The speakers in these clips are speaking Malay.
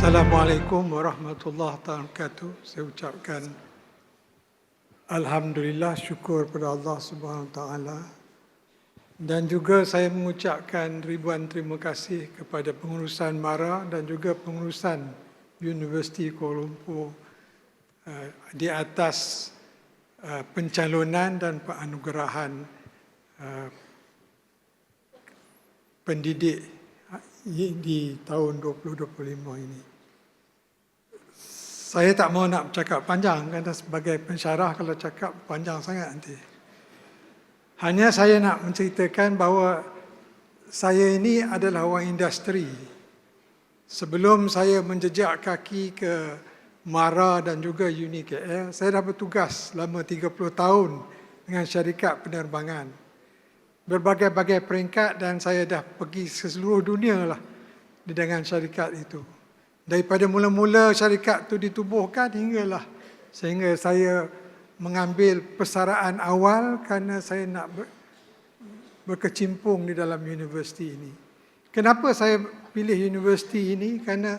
Assalamualaikum warahmatullahi wabarakatuh. Saya ucapkan Alhamdulillah syukur pada Allah Subhanahu Taala dan juga saya mengucapkan ribuan terima kasih kepada pengurusan MARA dan juga pengurusan Universiti Kuala Lumpur uh, di atas uh, pencalonan dan penganugerahan uh, pendidik di tahun 2025 ini. Saya tak mau nak cakap panjang kerana sebagai pensyarah kalau cakap panjang sangat nanti. Hanya saya nak menceritakan bahawa saya ini adalah orang industri. Sebelum saya menjejak kaki ke MARA dan juga UniKL, saya dah bertugas selama 30 tahun dengan syarikat penerbangan. Berbagai-bagai peringkat dan saya dah pergi ke seluruh dunia lah dengan syarikat itu. Daripada mula-mula syarikat itu ditubuhkan hinggalah sehingga saya mengambil persaraan awal kerana saya nak ber, berkecimpung di dalam universiti ini. Kenapa saya pilih universiti ini? Kerana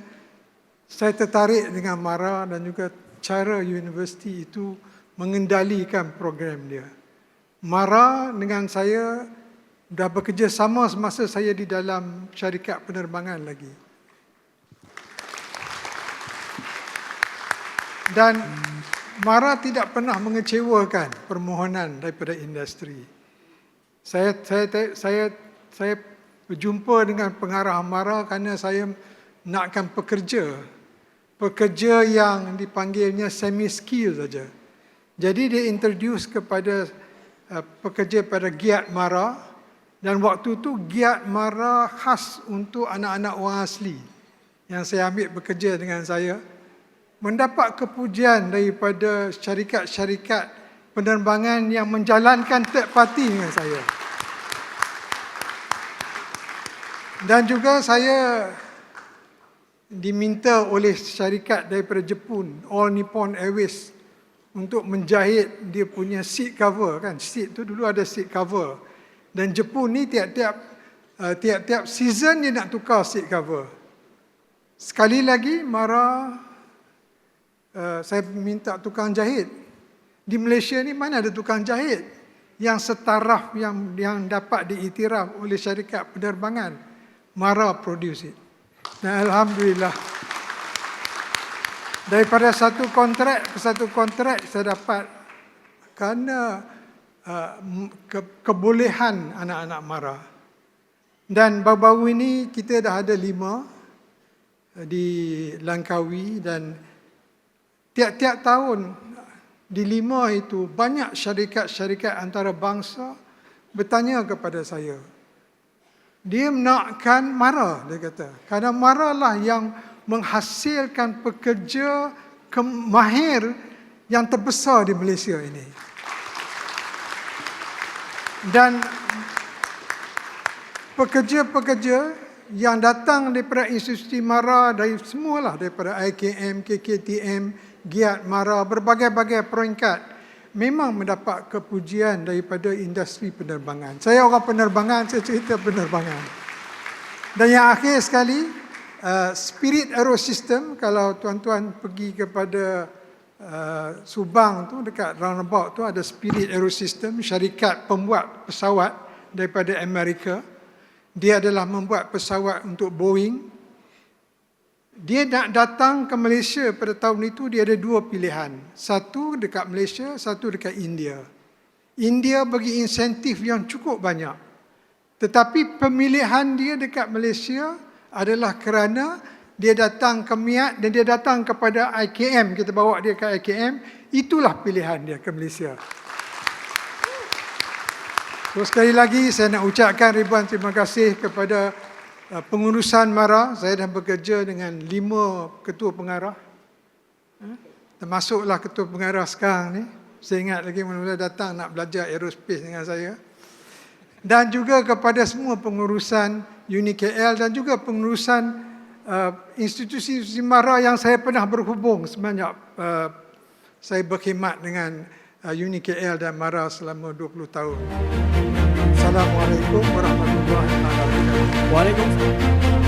saya tertarik dengan MARA dan juga cara universiti itu mengendalikan program dia. MARA dengan saya dah bekerja sama semasa saya di dalam syarikat penerbangan lagi. Dan Mara tidak pernah mengecewakan permohonan daripada industri. Saya saya saya saya berjumpa dengan pengarah Mara kerana saya nakkan pekerja pekerja yang dipanggilnya semi skill saja. Jadi dia introduce kepada uh, pekerja pada giat Mara dan waktu tu giat Mara khas untuk anak-anak orang asli yang saya ambil bekerja dengan saya mendapat kepujian daripada syarikat-syarikat penerbangan yang menjalankan third party dengan saya. Dan juga saya diminta oleh syarikat daripada Jepun, All Nippon Airways untuk menjahit dia punya seat cover kan. Seat tu dulu ada seat cover. Dan Jepun ni tiap-tiap uh, tiap-tiap season dia nak tukar seat cover. Sekali lagi Mara Eh, saya minta tukang jahit. Di Malaysia ni mana ada tukang jahit yang setaraf yang yang dapat diiktiraf oleh syarikat penerbangan. Mara produce it. Dan Alhamdulillah. Daripada satu kontrak ke satu kontrak saya dapat kerana uh, ke, kebolehan anak-anak Mara. Dan baru-baru ini kita dah ada lima uh, di Langkawi dan Tiap-tiap tahun di lima itu banyak syarikat-syarikat antarabangsa bertanya kepada saya. Dia nakkan Mara, dia kata. Karena Mara lah yang menghasilkan pekerja kemahir yang terbesar di Malaysia ini. Dan pekerja-pekerja yang datang daripada institusi Mara dari semualah daripada IKM, KKTM, giat mara berbagai-bagai peringkat memang mendapat kepujian daripada industri penerbangan. Saya orang penerbangan, saya cerita penerbangan. Dan yang akhir sekali, uh, Spirit Aerosystem, kalau tuan-tuan pergi kepada uh, Subang tu dekat roundabout tu ada Spirit Aerosystem, syarikat pembuat pesawat daripada Amerika. Dia adalah membuat pesawat untuk Boeing, dia nak datang ke Malaysia pada tahun itu dia ada dua pilihan. Satu dekat Malaysia, satu dekat India. India bagi insentif yang cukup banyak. Tetapi pemilihan dia dekat Malaysia adalah kerana dia datang ke MIAT dan dia datang kepada IKM. Kita bawa dia ke IKM. Itulah pilihan dia ke Malaysia. So, sekali lagi saya nak ucapkan ribuan terima kasih kepada pengurusan MARA, saya dah bekerja dengan lima ketua pengarah. Uh, termasuklah ketua pengarah sekarang ni. Saya ingat lagi mula-mula datang nak belajar aerospace dengan saya. Dan juga kepada semua pengurusan UniKL dan juga pengurusan uh, institusi-institusi MARA yang saya pernah berhubung sebanyak uh, saya berkhidmat dengan uh, UniKL dan MARA selama 20 tahun. Assalamualaikum warahmatullahi wabarakatuh. Waalaikumsalam.